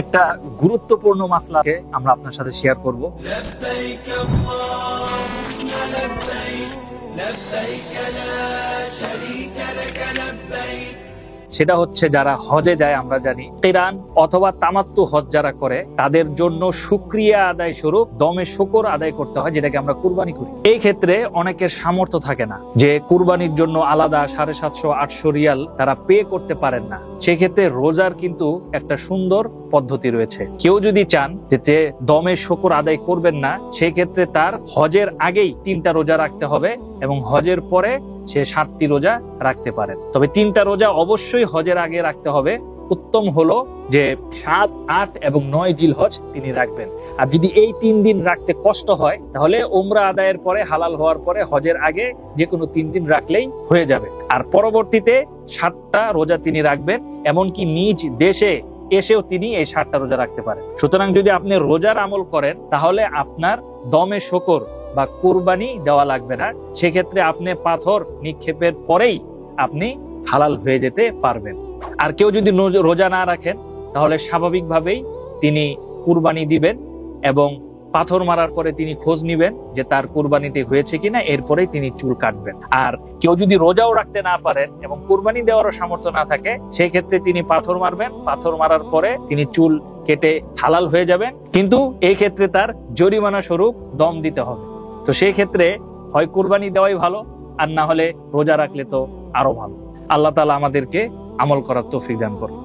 একটা গুরুত্বপূর্ণ মাসলাকে আমরা আপনার সাথে শেয়ার করব। সেটা হচ্ছে যারা হজে যায়, আমরা জানি। তেরান অথবা তামাত্তু হজ যারা করে, তাদের জন্য সুক্রিয়া আদায় স্বরূপ দমে শুকর আদায় করতে হয়, যেটাকে আমরা কুরবানি করি। এই ক্ষেত্রে অনেকের সামর্থ্য থাকে না যে কুরবানির জন্য আলাদা সাড়ে সাতশো, আটশো রিয়াল তারা পে করতে পারেন না। সেক্ষেত্রে রোজার কিন্তু একটা সুন্দর পদ্ধতি রয়েছে। কেউ যদি চান যে দমে শুকর আদায় করবেন না সেই ক্ষেত্রে তার হজের আগেই তিনটা রোজা রাখতে হবে এবং হজের পরে সে সাতটি রোজা রাখতে পারেন। তবে তিনটা রোজা অবশ্যই হজের আগে রাখতে হবে। উত্তম হলো যে সাত, আট এবং নয় জিল হজ তিনি রাখবেন। আর যদি এই তিন দিন রাখতে কষ্ট হয়, তাহলে ওমরা আদায়ের পরে, হালাল হওয়ার পরে হজের আগে যে কোনো তিন দিন রাখলেই হয়ে যাবে। আর পরবর্তীতে সাতটা রোজা তিনি রাখবেন। এমনকি নিজ দেশে এসেও তিনি এই সারটা রোজা রাখতে পারেন। সুতরাং যদি আপনি রোজার আমল করেন, তাহলে আপনার দমে শকর বা কোরবানি দেওয়া লাগবে না। সেক্ষেত্রে আপনি পাথর নিক্ষেপের পরেই আপনি হালাল হয়ে যেতে পারবেন। আর কেউ যদি রোজা না রাখেন, তাহলে স্বাভাবিকভাবেই তিনি কুরবানি দিবেন এবং পাথর মারার পরে তিনি খোঁজ নিবেন যে তার কুরবানিতে হয়েছে কিনা, এরপরেই তিনি চুল কাটবেন। আর কেউ যদি রোজাও রাখতে না পারেন এবং কুরবানি দেওয়ারও সামর্থ্য না থাকে সেই ক্ষেত্রে তিনি পাথর মারবেন। পাথর মারার পরে তিনি চুল কেটে হালাল হয়ে যাবেন। কিন্তু এই ক্ষেত্রে তার জরিমানা স্বরূপ দম দিতে হবে। তো সেই ক্ষেত্রে হয় কুরবানি দেওয়াই ভালো, আর না হলে রোজা রাখলে তো আরও ভালো। আল্লাহ তালা আমাদেরকে আমল করার তৌফিক দান করুন।